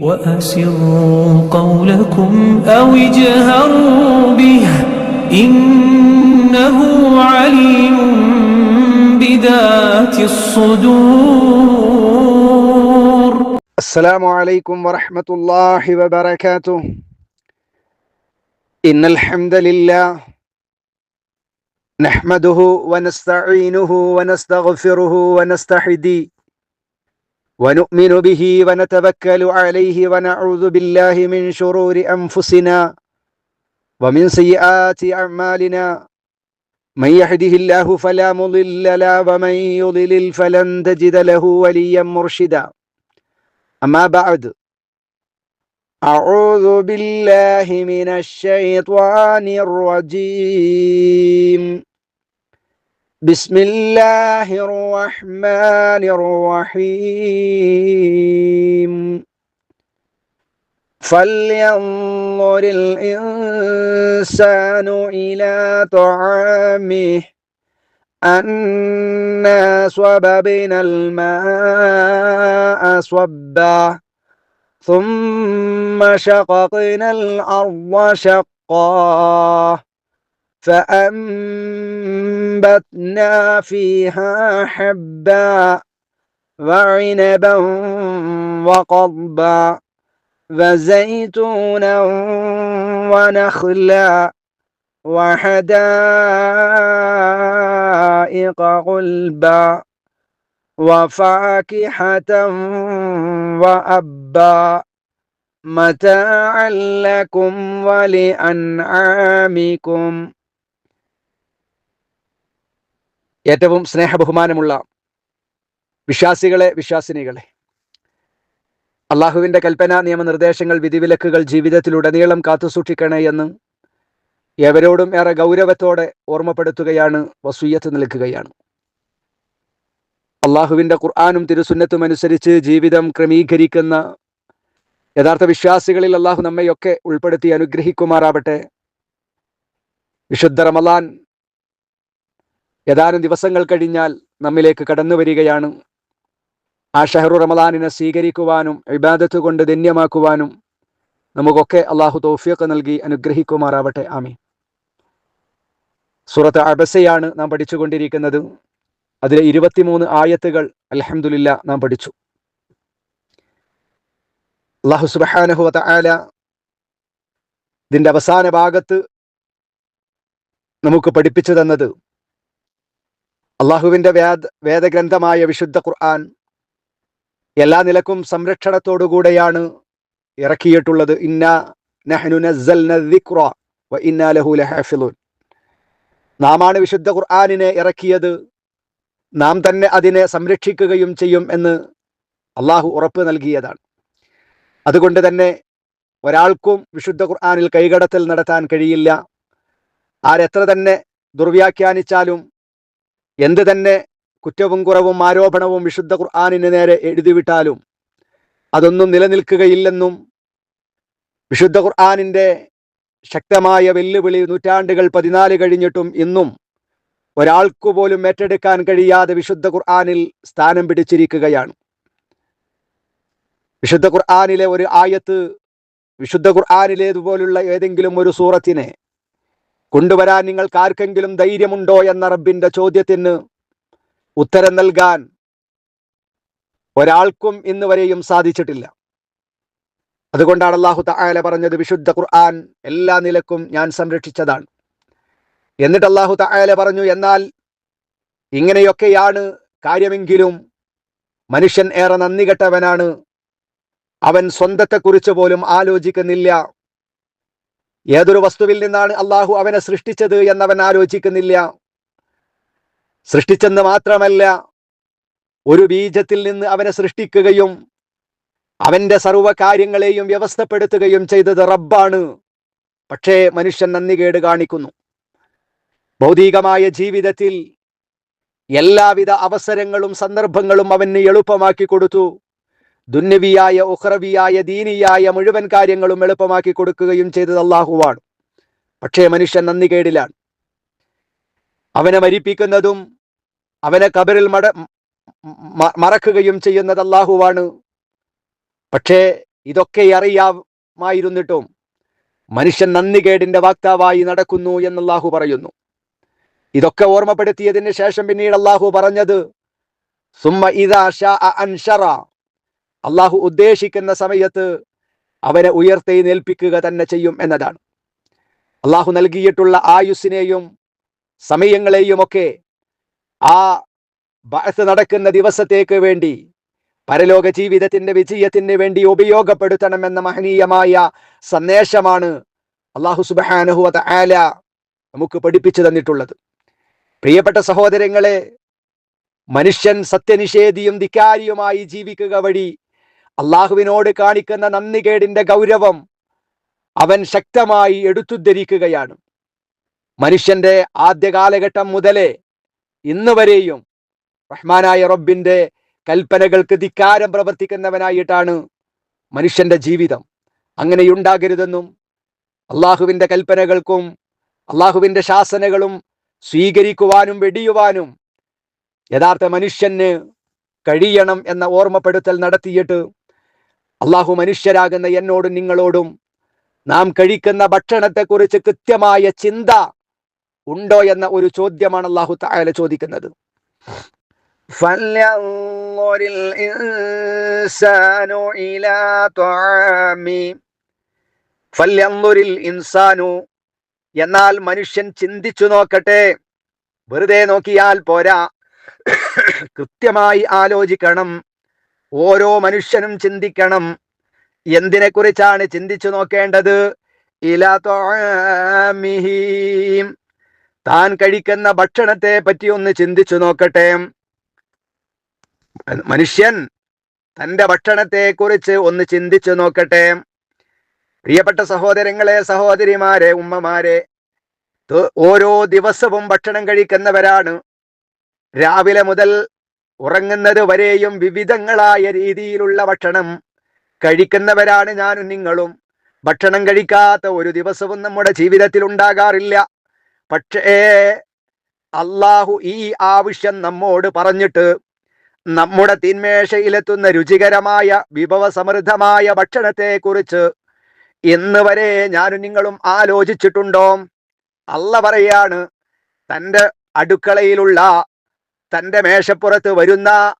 وأسروا قولكم أو اجهروا به إنه عليم بذات الصدور. السلام عليكم ورحمة الله وبركاته. إن الحمد لله نحمده ونستعينه ونستغفره ونستحدي ونؤمن به ونتوكل عليه ونعوذ بالله من شرور أنفسنا ومن سيئات أعمالنا من يهده الله فلا مضل له ومن يضلل فلن تجد له وليا مرشدا أما بعد أعوذ بالله من الشيطان الرجيم بسم الله الرحمن الرحيم فلينظر الإنسان إلى طعامه. أنا صببنا الماء صبا. ثم شققنا الأرض شقا. فأنبتنا فيها حبا وعنبا وقضبا وزيتونا ونخلا وحدائق غلبا وفاكهة وأبا متاعا لكم ولأنعامكم ഏറ്റവും സ്നേഹബഹുമാനമുള്ള വിശ്വാസികളെ വിശ്വാസിനികളെ. അള്ളാഹുവിന്റെ കൽപ്പന നിയമനിർദ്ദേശങ്ങൾ വിധിവിലക്കുകൾ ജീവിതത്തിലുടനീളം കാത്തുസൂക്ഷിക്കണേ എന്ന് എവരോടും ഏറെ ഗൗരവത്തോടെ ഓർമ്മപ്പെടുത്തുകയാണ് വസൂയത്ത് നിൽക്കുകയാണ്. അള്ളാഹുവിന്റെ ഖുർആാനും തിരുസുന്നത്തും അനുസരിച്ച് ജീവിതം ക്രമീകരിക്കുന്ന യഥാർത്ഥ വിശ്വാസികളിൽ അള്ളാഹു നമ്മയൊക്കെ ഉൾപ്പെടുത്തി അനുഗ്രഹിക്കുമാറാവട്ടെ. വിശുദ്ധ റമലാൻ ഏതാനും ദിവസങ്ങൾ കഴിഞ്ഞാൽ നമ്മിലേക്ക് കടന്നു വരികയാണ്. ആ ഷഹറു റമദാനിനെ സ്വീകരിക്കുവാനും ഇബാദത്ത് കൊണ്ട് ധന്യമാക്കുവാനും നമുക്കൊക്കെ അള്ളാഹു തോഫിയൊക്കെ നൽകി അനുഗ്രഹിക്കുമാറാവട്ടെ. ആമി സൂറത്ത് അബസയാണ് നാം പഠിച്ചുകൊണ്ടിരിക്കുന്നത്. അതിലെ ഇരുപത്തിമൂന്ന് ആയത്തുകൾ അലഹമുല്ല നാം പഠിച്ചു. അള്ളാഹു സുബാനഹു ആല ഇതിന്റെ അവസാന ഭാഗത്ത് നമുക്ക് പഠിപ്പിച്ചു തന്നത് അള്ളാഹുവിന്റെ വേദ വേദഗ്രന്ഥമായ വിശുദ്ധ ഖുർആൻ എല്ലാ നിലക്കും സംരക്ഷണത്തോടുകൂടെയാണ് ഇറക്കിയിട്ടുള്ളത്. ഇന്ന നഹ്നു നസ്സൽന ദിക്റ വ ഇന്നാ ലഹു ലഹാഫിളൂൻ നാമാണ് വിശുദ്ധ ഖുർആാനിനെ ഇറക്കിയത്. നാം തന്നെ അതിനെ സംരക്ഷിക്കുകയും ചെയ്യും എന്ന് അള്ളാഹു ഉറപ്പ് നൽകിയതാണ്. അതുകൊണ്ട് തന്നെ ഒരാൾക്കും വിശുദ്ധ ഖുർആാനിൽ കൈകടത്തൽ നടത്താൻ കഴിയില്ല. ആരെത്ര തന്നെ ദുർവ്യാഖ്യാനിച്ചാലും എന്ത് തന്നെ കുറ്റവും കുറവും ആരോപണവും വിശുദ്ധ ഖുർആാനിന് നേരെ എഴുതിവിട്ടാലും അതൊന്നും നിലനിൽക്കുകയില്ലെന്നും വിശുദ്ധ ഖുർആാനിന്റെ ശക്തമായ വെല്ലുവിളി നൂറ്റാണ്ടുകൾ പതിനാല് കഴിഞ്ഞിട്ടും ഇന്നും ഒരാൾക്കു പോലും ഏറ്റെടുക്കാൻ കഴിയാതെ വിശുദ്ധ ഖുർആാനിൽ സ്ഥാനം പിടിച്ചിരിക്കുകയാണ്. വിശുദ്ധ ഖുർആാനിലെ ഒരു ആയത്ത് വിശുദ്ധ ഖുർആാനിലേതുപോലുള്ള ഏതെങ്കിലും ഒരു സൂറത്തിനെ കൊണ്ടുവരാൻ നിങ്ങൾക്ക് ആർക്കെങ്കിലും ധൈര്യമുണ്ടോ എന്ന റബ്ബിന്റെ ചോദ്യത്തിന് ഉത്തരം നൽകാൻ ഒരാൾക്കും ഇന്ന് വരെയും സാധിച്ചിട്ടില്ല. അതുകൊണ്ടാണ് അള്ളാഹു തആല പറഞ്ഞത് വിശുദ്ധ ഖുർആൻ എല്ലാ നിലക്കും ഞാൻ സംരക്ഷിച്ചതാണ്. എന്നിട്ട് അള്ളാഹു തആല പറഞ്ഞു എന്നാൽ ഇങ്ങനെയൊക്കെയാണ് കാര്യമെങ്കിലും മനുഷ്യൻ ഏറെ നന്ദി കെട്ടവനാണ് അവൻ സ്വന്തത്തെക്കുറിച്ച് പോലും ആലോചിക്കുന്നില്ല. ഏതൊരു വസ്തുവിൽ നിന്നാണ് അള്ളാഹു അവനെ സൃഷ്ടിച്ചത് എന്നവൻ ആലോചിക്കുന്നില്ല. സൃഷ്ടിച്ചെന്ന് മാത്രമല്ല ഒരു ബീജത്തിൽ നിന്ന് അവനെ സൃഷ്ടിക്കുകയും അവന്റെ സർവകാര്യങ്ങളെയും വ്യവസ്ഥപ്പെടുത്തുകയും ചെയ്തത് റബ്ബാണ്. പക്ഷേ മനുഷ്യൻ നന്ദികേട് കാണിക്കുന്നു. ഭൗതികമായ ജീവിതത്തിൽ എല്ലാവിധ അവസരങ്ങളും സന്ദർഭങ്ങളും അവന് എളുപ്പമാക്കി കൊടുത്തു. ദുന്നവിയായ ഉഹ്റവിയായ ദീനിയായ മുഴുവൻ കാര്യങ്ങളും എളുപ്പമാക്കി കൊടുക്കുകയും ചെയ്തത് അള്ളാഹുവാണ് പക്ഷേ മനുഷ്യൻ നന്ദി കേടിലാണ്. അവനെ മരിപ്പിക്കുന്നതും അവനെ കബറിൽ മട മറക്കുകയും ചെയ്യുന്നത് അള്ളാഹുവാണ് പക്ഷേ ഇതൊക്കെ അറിയാമായിരുന്നിട്ടും മനുഷ്യൻ നന്ദികേടിന്റെ വാക്താവായി നടക്കുന്നു എന്ന് അള്ളാഹു പറയുന്നു. ഇതൊക്കെ ഓർമ്മപ്പെടുത്തിയതിന് ശേഷം പിന്നീട് അള്ളാഹു പറഞ്ഞത് സുമ്മ ഇതാ അള്ളാഹു ഉദ്ദേശിക്കുന്ന സമയത്ത് അവനെ ഉയർത്തെഴുന്നേൽപ്പിക്കുക തന്നെ ചെയ്യും എന്നതാണ്. അള്ളാഹു നൽകിയിട്ടുള്ള ആയുസ്സിനെയും സമയങ്ങളെയും ഒക്കെ ആ ബഅത്ത് നടക്കുന്ന ദിവസത്തേക്ക് വേണ്ടി പരലോക ജീവിതത്തിന്റെ വിജയത്തിന് വേണ്ടി ഉപയോഗപ്പെടുത്തണം എന്ന മഹനീയമായ സന്ദേശമാണ് അള്ളാഹു സുബാനുഹുവ ആല നമുക്ക് പഠിപ്പിച്ചു തന്നിട്ടുള്ളത്. പ്രിയപ്പെട്ട സഹോദരങ്ങളെ മനുഷ്യൻ സത്യനിഷേധിയും ധിക്കാരിയുമായി ജീവിക്കുക വഴി അള്ളാഹുവിനോട് കാണിക്കുന്ന നന്ദികേടിന്റെ ഗൗരവം അവൻ ശക്തമായി എടുത്തുദ്ധരിക്കുകയാണ്. മനുഷ്യന്റെ ആദ്യ കാലഘട്ടം മുതലേ ഇന്ന് വരെയും റഹ്മാനായ റബ്ബിന്റെ കൽപ്പനകൾക്ക് ധിക്കാരം പ്രവർത്തിക്കുന്നവനായിട്ടാണ് മനുഷ്യന്റെ ജീവിതം. അങ്ങനെയുണ്ടാകരുതെന്നും അള്ളാഹുവിന്റെ കൽപ്പനകൾക്കും അള്ളാഹുവിന്റെ ശാസനകളും സ്വീകരിക്കുവാനും വെടിയുവാനും യഥാർത്ഥ മനുഷ്യന് കഴിയണം എന്ന ഓർമ്മപ്പെടുത്തൽ നടത്തിയിട്ട് അള്ളാഹു മനുഷ്യരാകുന്ന എന്നോടും നിങ്ങളോടും നാം കഴിക്കുന്ന ഭക്ഷണത്തെക്കുറിച്ച് കൃത്യമായ ചിന്ത ഉണ്ടോ എന്ന ഒരു ചോദ്യമാണ് അള്ളാഹു തായാല ചോദിക്കുന്നത്. ഇൻസാനു എന്നാൽ മനുഷ്യൻ ചിന്തിച്ചു നോക്കട്ടെ. വെറുതെ നോക്കിയാൽ പോരാ. കൃത്യമായി ആലോചിക്കണം. ഓരോ മനുഷ്യനും ചിന്തിക്കണം. എന്തിനെ കുറിച്ചാണ് ചിന്തിച്ചു നോക്കേണ്ടത്? ഇലാ താൻ കഴിക്കുന്ന ഭക്ഷണത്തെ പറ്റി ഒന്ന് ചിന്തിച്ചു നോക്കട്ടെ. മനുഷ്യൻ തന്റെ ഭക്ഷണത്തെ കുറിച്ച് ഒന്ന് ചിന്തിച്ചു നോക്കട്ടെ. പ്രിയപ്പെട്ട സഹോദരങ്ങളെ സഹോദരിമാരെ ഉമ്മമാരെ ഓരോ ദിവസവും ഭക്ഷണം കഴിക്കുന്നവരാണ്. രാവിലെ മുതൽ ഉറങ്ങുന്നത് വരെയും വിവിധങ്ങളായ രീതിയിലുള്ള ഭക്ഷണം കഴിക്കുന്നവരാണ് ഞാനും നിങ്ങളും. ഭക്ഷണം കഴിക്കാത്ത ഒരു ദിവസവും നമ്മുടെ ജീവിതത്തിൽ ഉണ്ടാകാറില്ല. പക്ഷേ അള്ളാഹു ഈ ആവശ്യം നമ്മോട് പറഞ്ഞിട്ട് നമ്മുടെ തിന്മേഷയിലെത്തുന്ന രുചികരമായ വിഭവസമൃദ്ധമായ ഭക്ഷണത്തെ കുറിച്ച് ഇന്ന് വരെ ഞാനും നിങ്ങളും ആലോചിച്ചിട്ടുണ്ടോ? അല്ല പറയാണ് തന്റെ അടുക്കളയിലുള്ള തന്റെ മേശപ്പുറത്ത് വരുന്ന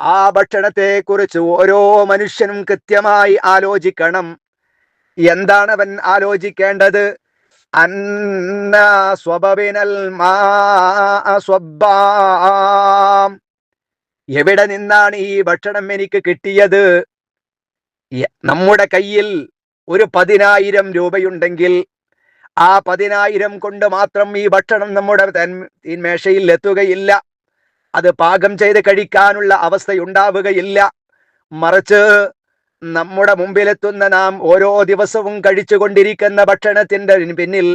ആ ഭക്ഷണത്തെ കുറിച്ച് ഓരോ മനുഷ്യനും കൃത്യമായി ആലോചിക്കണം. എന്താണ് അവൻ ആലോചിക്കേണ്ടത്? അന്ന സ്വബവിനൽ മാ സ്വബ്ബാം. എവിടെ നിന്നാണ് ഈ ഭക്ഷണം എനിക്ക് കിട്ടിയത്? നമ്മുടെ കയ്യിൽ ഒരു പതിനായിരം രൂപയുണ്ടെങ്കിൽ ആ പതിനായിരം കൊണ്ട് മാത്രം ഈ ഭക്ഷണം നമ്മുടെ തീന്മേശയിൽ എത്തുകയില്ല. അത് പാകം ചെയ്ത് കഴിക്കാനുള്ള അവസ്ഥയുണ്ടാവുകയില്ല. മറിച്ച് നമ്മുടെ മുമ്പിലെത്തുന്ന നാം ഓരോ ദിവസവും കഴിച്ചുകൊണ്ടിരിക്കുന്ന ഭക്ഷണത്തിന്റെ പിന്നിൽ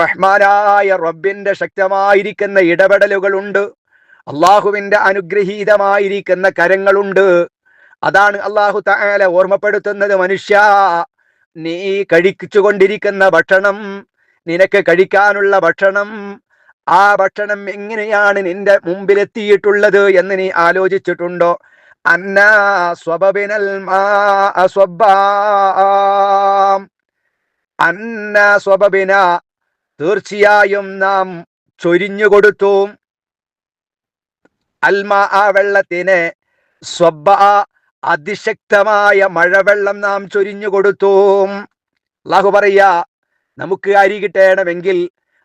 റഹ്മാനായ റബ്ബിന്റെ ശക്തമായിരിക്കുന്ന ഇടപെടലുകളുണ്ട്. അള്ളാഹുവിന്റെ അനുഗ്രഹീതമായിരിക്കുന്ന കരങ്ങളുണ്ട്. അതാണ് അള്ളാഹു തആല ഓർമ്മപ്പെടുത്തുന്നത്. മനുഷ്യ നീ കഴിച്ചുകൊണ്ടിരിക്കുന്ന ഭക്ഷണം നിനക്ക് കഴിക്കാനുള്ള ഭക്ഷണം ആ ഭക്ഷണം എങ്ങനെയാണ് നിന്റെ മുമ്പിലെത്തിയിട്ടുള്ളത് എന്ന് നീ ആലോചിച്ചിട്ടുണ്ടോ? അന്ന സ്വബിനൽ. അന്ന സ്വബിന തീർച്ചയായും നാം ചൊരിഞ്ഞു കൊടുത്തു. അൽമ ആ വെള്ളത്തിന് സ്വബ അതിശക്തമായ മഴവെള്ളം നാം ചൊരിഞ്ഞു കൊടുത്തു. അള്ളാഹു പറയാ നമുക്ക് അരി കിട്ടണമെങ്കിൽ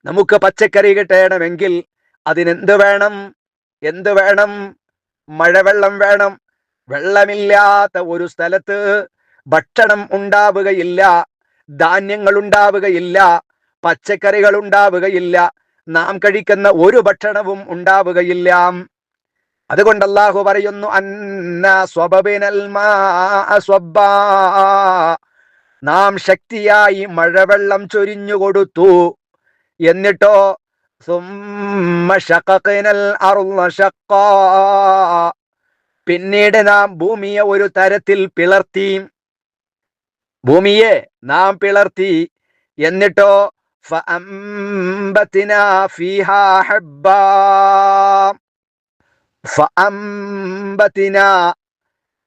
നമുക്ക് പച്ചക്കറി കിട്ടണമെങ്കിൽ അതിനെന്ത് വേണം? എന്ത് വേണം? മഴവെള്ളം വേണം. വെള്ളമില്ലാത്ത ഒരു സ്ഥലത്ത് ഭക്ഷണം ഉണ്ടാവുകയില്ല ധാന്യങ്ങൾ ഉണ്ടാവുകയില്ല പച്ചക്കറികൾ ഉണ്ടാവുകയില്ല നാം കഴിക്കുന്ന ഒരു ഭക്ഷണവും ഉണ്ടാവുകയില്ല. അതുകൊണ്ട് അല്ലാഹു പറയുന്നു അന്ന സ്വബിനൽ. നാം ശക്തിയായി മഴവെള്ളം ചൊരിഞ്ഞു കൊടുത്തു. എന്നിട്ടോ. പിന്നീട് നാം ഭൂമിയെ ഒരു തരത്തിൽ പിളർത്തി. ഭൂമിയെ നാം പിളർത്തി. എന്നിട്ടോ?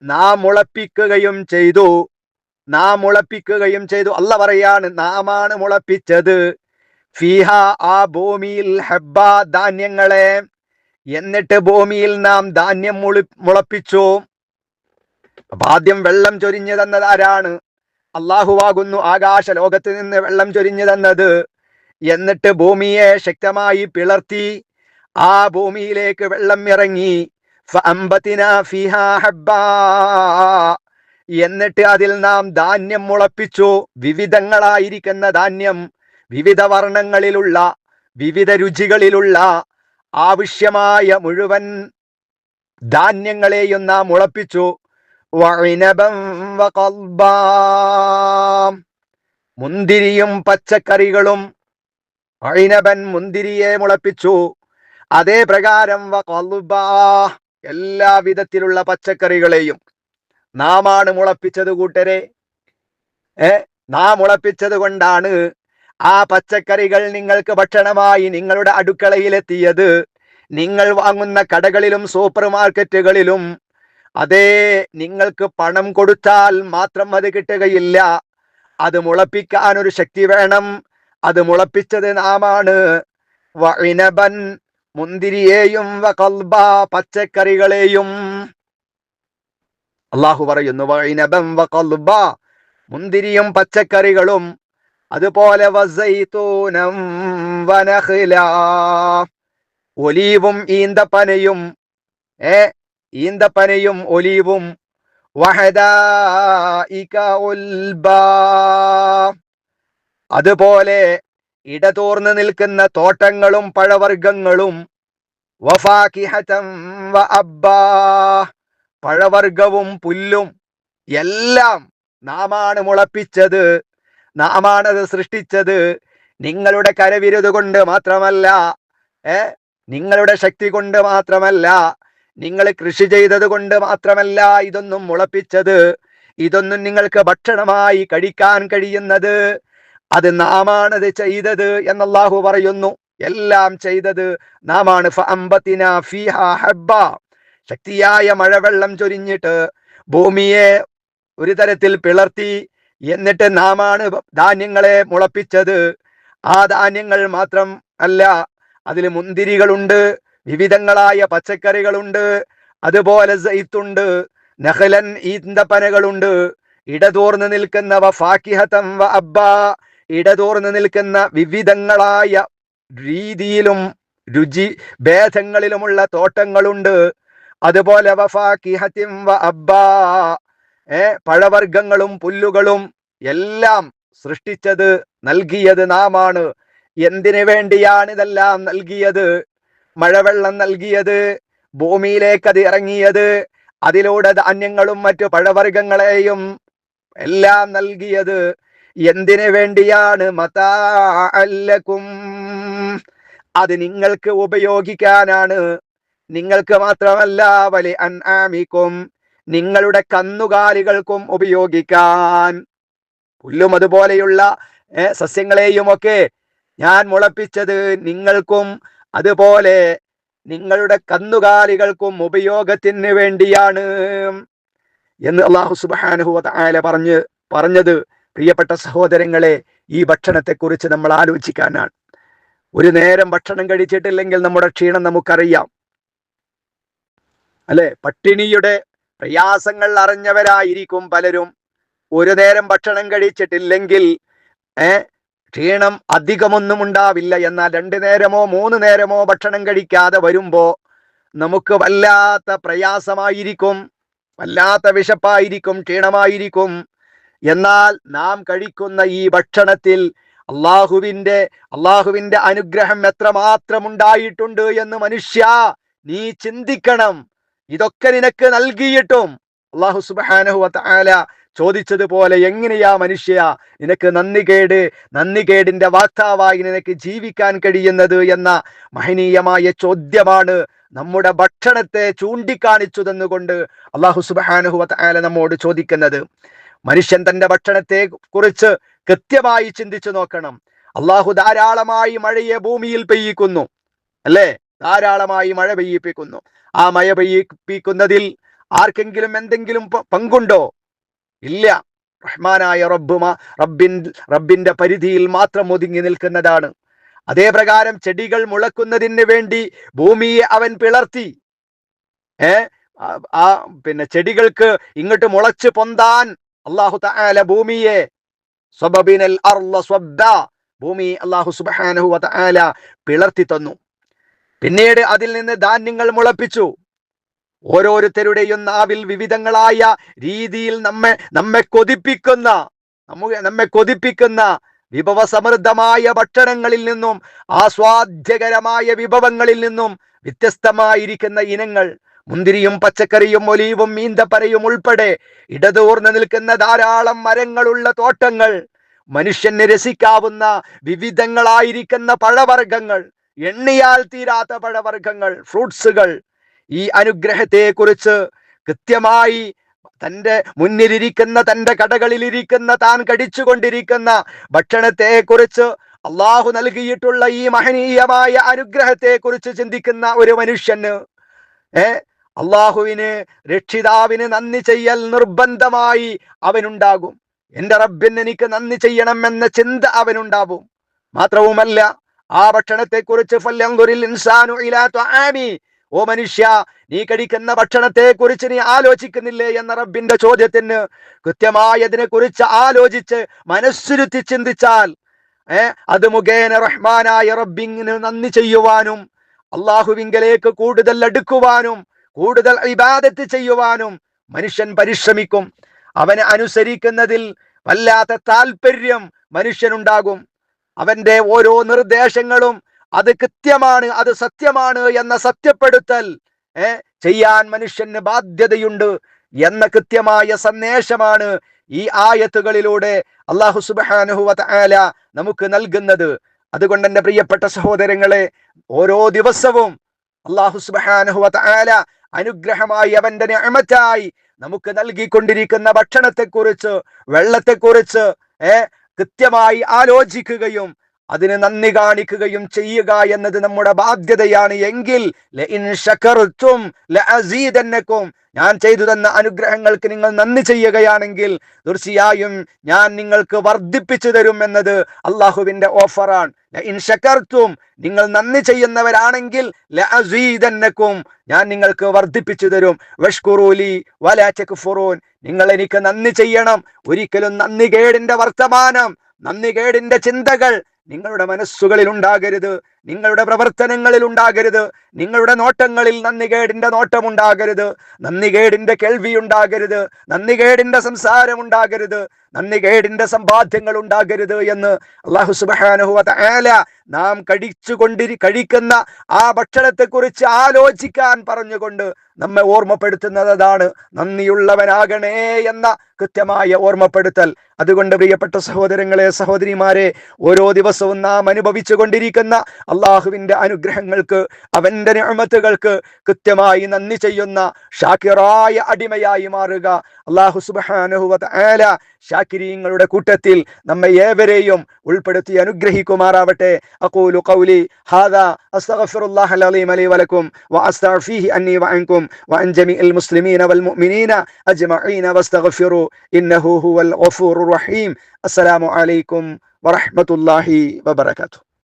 നാം മുളപ്പിക്കുകയും ചെയ്തു. നാം മുളപ്പിക്കുകയും ചെയ്തു. അല്ല പറയാണ് നാമാണ് മുളപ്പിച്ചത്. ഫീഹ ആ ഭൂമിയിൽ ഹെബ ധാന്യങ്ങളെ. എന്നിട്ട് ഭൂമിയിൽ നാം ധാന്യം മുളി മുളപ്പിച്ചു. ആദ്യം വെള്ളം ചൊരിഞ്ഞു തന്നത് ആരാണ്? അള്ളാഹുവാകുന്നു ആകാശ ലോകത്ത് നിന്ന് വെള്ളം ചൊരിഞ്ഞു തന്നത് എന്നിട്ട് ഭൂമിയെ ശക്തമായി പിളർത്തി ആ ഭൂമിയിലേക്ക് വെള്ളം ഇറങ്ങി. എന്നിട്ട് അതിൽ നാം ധാന്യം മുളപ്പിച്ചു. വിവിധങ്ങളായിരിക്കുന്ന ധാന്യം വിവിധ വർണങ്ങളിലുള്ള വിവിധ രുചികളിലുള്ള ആവശ്യമായ മുഴുവൻ ധാന്യങ്ങളെയും നാം മുളപ്പിച്ചു. മുന്തിരിയും പച്ചക്കറികളും അഴിനബൻ മുന്തിരിയെ മുളപ്പിച്ചു അതേ പ്രകാരം. എല്ലാ വിധത്തിലുള്ള പച്ചക്കറികളെയും നാമാണ് മുളപ്പിച്ചത് കൂട്ടരെ ഏ നാം മുളപ്പിച്ചത് കൊണ്ടാണ് ആ പച്ചക്കറികൾ നിങ്ങൾക്ക് ഭക്ഷണമായി നിങ്ങളുടെ അടുക്കളയിലെത്തിയത്. നിങ്ങൾ വാങ്ങുന്ന കടകളിലും സൂപ്പർ മാർക്കറ്റുകളിലും അതേ നിങ്ങൾക്ക് പണം കൊടുത്താൽ മാത്രം അത് കിട്ടുകയില്ല. അത് മുളപ്പിക്കാൻ ഒരു ശക്തി വേണം. അത് മുളപ്പിച്ചത് നാമാണ്. വഇനബൻ മുന്തിരിയെയും വകൽബ പച്ചക്കറികളെയും. അള്ളാഹു പറയുന്നു വഇനബൻ വകൽബ മുന്തിരിയും പച്ചക്കറികളും അതുപോലെ വസൈത്തൂനം വനഹില. ഒലീവും ഈന്തപ്പനയും ഏ ഈന്തപ്പനയും ഒലീവും. അതുപോലെ ഇടതൂർന്ന് നിൽക്കുന്ന തോട്ടങ്ങളും പഴവർഗങ്ങളും പഴവർഗവും പുല്ലും എല്ലാം നാമാണ് മുളപ്പിച്ചത്. നാമാണത് സൃഷ്ടിച്ചത്. നിങ്ങളുടെ കരവിരുത് കൊണ്ട് മാത്രമല്ല ഏ? നിങ്ങളുടെ ശക്തി കൊണ്ട് മാത്രമല്ല നിങ്ങൾ കൃഷി ചെയ്തത് കൊണ്ട് മാത്രമല്ല ഇതൊന്നും മുളപ്പിച്ചത്. ഇതൊന്നും നിങ്ങൾക്ക് ഭക്ഷണമായി കഴിക്കാൻ കഴിയുന്നത്. അത് നാമാണത് ചെയ്തത് എന്നല്ലാഹു പറയുന്നു. എല്ലാം ചെയ്തത് നാമാണ്. ശക്തിയായ മഴവെള്ളം ചൊരിഞ്ഞിട്ട് ഭൂമിയെ ഒരു തരത്തിൽ പിളർത്തി എന്നിട്ട് നാമാണ് ധാന്യങ്ങളെ മുളപ്പിച്ചത്. ആ ധാന്യങ്ങൾ മാത്രം അല്ല അതിൽ മുന്തിരികളുണ്ട് വിവിധങ്ങളായ പച്ചക്കറികളുണ്ട് അതുപോലെ സൈത്തുണ്ട് നഹലൻ ഈന്തപ്പനകളുണ്ട്. ഇടതൂർന്ന് നിൽക്കുന്നവ ഫാക്കിഹതം വ അബ്ബ ഇടതൂർന്ന് നിൽക്കുന്ന വിവിധങ്ങളായ രീതിയിലും രുചി ഭേദങ്ങളിലുമുള്ള തോട്ടങ്ങളുണ്ട്. അതുപോലെ വ ഫാക്കിഹത്തിം വ അബ്ബ ഏ പഴവർഗങ്ങളും പുല്ലുകളും എല്ലാം സൃഷ്ടിച്ചത് നൽകിയത് നാമാണ്. എന്തിനു വേണ്ടിയാണ് ഇതെല്ലാം നൽകിയത്? മഴവെള്ളം നൽകിയത് ഭൂമിയിലേക്ക് അത് ഇറങ്ങിയത് അതിലൂടെ ധാന്യങ്ങളും മറ്റു പഴവർഗങ്ങളെയും എല്ലാം നൽകിയത്. എന്തിനു വേണ്ടിയാണ്? മതാഅല്ലക്കും അത് നിങ്ങൾക്ക് ഉപയോഗിക്കാനാണ്. നിങ്ങൾക്ക് മാത്രമല്ല വലി അൻആമിക്കും. നിങ്ങളുടെ കന്നുകാലികൾക്കും ഉപയോഗിക്കാൻ പുല്ലും അതുപോലെയുള്ള സസ്യങ്ങളെയുമൊക്കെ ഞാൻ മുളപ്പിച്ചത് നിങ്ങൾക്കും അതുപോലെ നിങ്ങളുടെ കന്നുകാലികൾക്കും ഉപയോഗത്തിന് വേണ്ടിയാണ് എന്ന് അള്ളാഹു സുബ്ഹാനഹു വതആല പറഞ്ഞ് പറഞ്ഞത്. പ്രിയപ്പെട്ട സഹോദരങ്ങളെ ഈ ഭക്ഷണത്തെക്കുറിച്ച് നമ്മൾ ആലോചിക്കാനാണ്. ഒരു നേരം ഭക്ഷണം കഴിച്ചിട്ടില്ലെങ്കിൽ നമ്മുടെ ക്ഷീണം നമുക്കറിയാം. അല്ലെ? പട്ടിണിയുടെ പ്രയാസങ്ങൾ അറിഞ്ഞവരായിരിക്കും പലരും. ഒരു നേരം ഭക്ഷണം കഴിച്ചിട്ടില്ലെങ്കിൽ ഏർ ക്ഷീണം അധികമൊന്നും ഉണ്ടാവില്ല. എന്നാൽ രണ്ടു നേരമോ മൂന്ന് നേരമോ ഭക്ഷണം കഴിക്കാതെ വരുമ്പോ നമുക്ക് വല്ലാത്ത പ്രയാസമായിരിക്കും വല്ലാത്ത വിശപ്പായിരിക്കും ക്ഷീണമായിരിക്കും. എന്നാൽ നാം കഴിക്കുന്ന ഈ ഭക്ഷണത്തിൽ അള്ളാഹുവിന്റെ അള്ളാഹുവിന്റെ അനുഗ്രഹം എത്രമാത്രം ഉണ്ടായിട്ടുണ്ട് എന്ന് മനുഷ്യ നീ ചിന്തിക്കണം. ഇതൊക്കെ നിനക്ക് നൽകിയിട്ടും അള്ളാഹു സുബ്ഹാനഹു വതആല ചോദിച്ചതുപോലെ എങ്ങനെയാ മനുഷ്യ നിനക്ക് നന്ദികേട് നന്ദികേടിന്റെ വാർത്താവായി നിനക്ക് ജീവിക്കാൻ കഴിയുന്നത് എന്ന മഹനീയമായ ചോദ്യമാണ് നമ്മുടെ ഭക്ഷണത്തെ ചൂണ്ടിക്കാണിച്ചു തന്നുകൊണ്ട് അള്ളാഹു സുബ്ഹാനഹു വതആല നമ്മോട് ചോദിക്കുന്നത്. മനുഷ്യൻ തന്റെ ഭക്ഷണത്തെ കുറിച്ച് കൃത്യമായി ചിന്തിച്ചു നോക്കണം. അള്ളാഹു ധാരാളമായി മഴയെ ഭൂമിയിൽ പെയ്യിക്കുന്നു. അല്ലേ? ധാരാളമായി മഴ പെയ്യിപ്പിക്കുന്നു. ആ മഴ പെയ്യിപ്പിക്കുന്നതിൽ ആർക്കെങ്കിലും എന്തെങ്കിലും പങ്കുണ്ടോ? ഇല്ല. റഹ്മാനായ റബ്ബുമ റബ്ബിൻ റബ്ബിന്റെ പരിധിയിൽ മാത്രം ഒതുങ്ങി നിൽക്കുന്നതാണ്. അതേപ്രകാരം ചെടികൾ മുളക്കുന്നതിന് വേണ്ടി ഭൂമിയെ അവൻ പിളർത്തി. ഏ? ആ- പിന്നെ ചെടികൾക്ക് ഇങ്ങോട്ട് മുളച്ച് പൊന്താൻ അള്ളാഹു തആല ഭൂമിയെ. ഭൂമി അള്ളാഹു സുബാനഹു പിളർത്തി തന്നു. പിന്നീട് അതിൽ നിന്ന് ധാന്യങ്ങൾ മുളപ്പിച്ചു. ഓരോരുത്തരുടെയും നാവിൽ വിവിധങ്ങളായ രീതിയിൽ നമ്മെ നമ്മെ കൊതിപ്പിക്കുന്ന നമുക്ക് നമ്മെ കൊതിപ്പിക്കുന്ന വിഭവ സമൃദ്ധമായ ഭക്ഷണങ്ങളിൽ നിന്നും ആസ്വാദ്യകരമായ വിഭവങ്ങളിൽ നിന്നും വ്യത്യസ്തമായിരിക്കുന്ന ഇനങ്ങൾ മുന്തിരിയും പച്ചക്കറിയും ഒലീവും മീന്തപ്പരയും ഉൾപ്പെടെ ഇടതൂർന്ന് നിൽക്കുന്ന ധാരാളം മരങ്ങളുള്ള തോട്ടങ്ങൾ മനുഷ്യന് രസിക്കാവുന്ന വിവിധങ്ങളായിരിക്കുന്ന പഴവർഗങ്ങൾ എണ്ണിയാൽ തീരാത്ത പഴവർഗങ്ങൾ ഫ്രൂട്ട്സുകൾ. ഈ അനുഗ്രഹത്തെ കുറിച്ച് കൃത്യമായി തന്റെ മുന്നിലിരിക്കുന്ന തന്റെ കടകളിലിരിക്കുന്ന താൻ കടിച്ചുകൊണ്ടിരിക്കുന്ന ഭക്ഷണത്തെ കുറിച്ച് അള്ളാഹു നൽകിയിട്ടുള്ള ഈ മഹനീയമായ അനുഗ്രഹത്തെ കുറിച്ച് ചിന്തിക്കുന്ന ഒരു മനുഷ്യന് ഏ അള്ളാഹുവിന് രക്ഷിതാവിന് നന്ദി ചെയ്യൽ നിർബന്ധമായി അവനുണ്ടാകും. എന്റെ റബ്ബിന് എനിക്ക് നന്ദി ചെയ്യണം എന്ന ചിന്ത അവനുണ്ടാവും മാത്രവുമല്ല ആ ഭക്ഷണത്തെ കുറിച്ച് ഓ മനുഷ്യ നീ കഴിക്കുന്ന ഭക്ഷണത്തെ കുറിച്ച് നീ ആലോചിക്കുന്നില്ലേ എന്ന റബ്ബിന്റെ ചോദ്യത്തിന് കൃത്യമായി അതിനെ കുറിച്ച് ആലോചിച്ച് മനസ്സിരുത്തി ചിന്തിച്ചാൽ ഏർ അത് മുഖേന റഹ്മാനായ റബ്ബിങ്ങിന് നന്ദി ചെയ്യുവാനും അള്ളാഹുവിങ്കലേക്ക് കൂടുതൽ അടുക്കുവാനും കൂടുതൽ ഇബാദത്ത് ചെയ്യുവാനും മനുഷ്യൻ പരിശ്രമിക്കും. അവനെ അനുസരിക്കുന്നതിൽ വല്ലാത്ത താല്പര്യം മനുഷ്യനുണ്ടാകും. അവന്റെ ഓരോ നിർദ്ദേശങ്ങളും അത് കൃത്യമാണ് അത് സത്യമാണ് എന്ന സത്യപ്പെടുത്തൽ ചെയ്യാൻ മനുഷ്യന് ബാധ്യതയുണ്ട് എന്ന കൃത്യമായ സന്ദേശമാണ് ഈ ആയത്തുകളിലൂടെ അള്ളാഹു തആല നമുക്ക് നൽകുന്നത്. അതുകൊണ്ട് എന്റെ പ്രിയപ്പെട്ട സഹോദരങ്ങളെ ഓരോ ദിവസവും അള്ളാഹു തആല അനുഗ്രഹമായി അവന്റെ നിഅമത്തായി നമുക്ക് നൽകിക്കൊണ്ടിരിക്കുന്ന ഭക്ഷണത്തെക്കുറിച്ച് വെള്ളത്തെക്കുറിച്ച് ഏ കൃത്യമായി ആലോചിക്കുകയും അതിന് നന്ദി കാണിക്കുകയും ചെയ്യുക എന്നത് നമ്മുടെ ബാധ്യതയാണ് എങ്കിൽ ഞാൻ ചെയ്തു തന്ന അനുഗ്രഹങ്ങൾക്ക് നിങ്ങൾ നന്ദി ചെയ്യുകയാണെങ്കിൽ തീർച്ചയായും ഞാൻ നിങ്ങൾക്ക് വർദ്ധിപ്പിച്ചു തരും എന്നത് അള്ളാഹുവിന്റെ ഓഫറാണ്. ഇൻഷക്കർത്തും നിങ്ങൾ നന്ദി ചെയ്യുന്നവരാണെങ്കിൽ ഞാൻ നിങ്ങൾക്ക് വർദ്ധിപ്പിച്ചു തരും. വഷ്കുറൂലി വലാ നിങ്ങൾ എനിക്ക് നന്ദി ചെയ്യണം. ഒരിക്കലും നന്ദി കേടിന്റെ വർത്തമാനം നന്ദി കേടിന്റെ ചിന്തകൾ നിങ്ങളുടെ മനസ്സുകളിൽ ഉണ്ടാകരുത് നിങ്ങളുടെ പ്രവർത്തനങ്ങളിൽ ഉണ്ടാകരുത്. നിങ്ങളുടെ നോട്ടങ്ങളിൽ നന്ദികേടിന്റെ നോട്ടം ഉണ്ടാകരുത് നന്ദികേടിന്റെ കേൾവി ഉണ്ടാകരുത് നന്ദികേടിന്റെ സംസാരം ഉണ്ടാകരുത് നന്ദികേടിന്റെ സമ്പാദ്യങ്ങൾ ഉണ്ടാകരുത് എന്ന് അള്ളാഹു സുബ്ഹാനഹു വ തആല നാം കഴിച്ചുകൊണ്ടിരി കഴിക്കുന്ന ആ ഭക്ഷണത്തെ കുറിച്ച് ആലോചിക്കാൻ പറഞ്ഞുകൊണ്ട് നമ്മെ ഓർമ്മപ്പെടുത്തുന്നത് അതാണ് നന്ദിയുള്ളവനാകണേ എന്ന കൃത്യമായ ഓർമ്മപ്പെടുത്തൽ. അതുകൊണ്ട് പ്രിയപ്പെട്ട സഹോദരങ്ങളെ സഹോദരിമാരെ ഓരോ ദിവസവും നാം അനുഭവിച്ചു കൊണ്ടിരിക്കുന്ന അള്ളാഹുവിന്റെ അനുഗ്രഹങ്ങൾക്ക് അവന്റെ നിഅമത്തുകൾക്ക് കൃത്യമായി നന്ദി ചെയ്യുന്ന ഷാക്കിറായ അടിമയായി മാറുക. അള്ളാഹു സുബ്ഹാനഹു ആല ഷാക്കിരിയങ്ങളുടെ കൂട്ടത്തിൽ നമ്മെ ഏവരെയും ഉൾപ്പെടുത്തി അനുഗ്രഹിക്കുമാറാവട്ടെ. അഖൂലു കൗലി ഹാദാ വലക്കും വഅസ്തഗ്ഫീഹി അന്നി വഅൻകും മുസ്ലിമീന വൽ മുഅ്മിനീന അജ്മഈന ഇന്നഹു ഹുവൽ റഹീം. അസ്സലാമു അലൈക്കും വറഹ്മത്തുള്ളാഹി വബറകാതുഹു.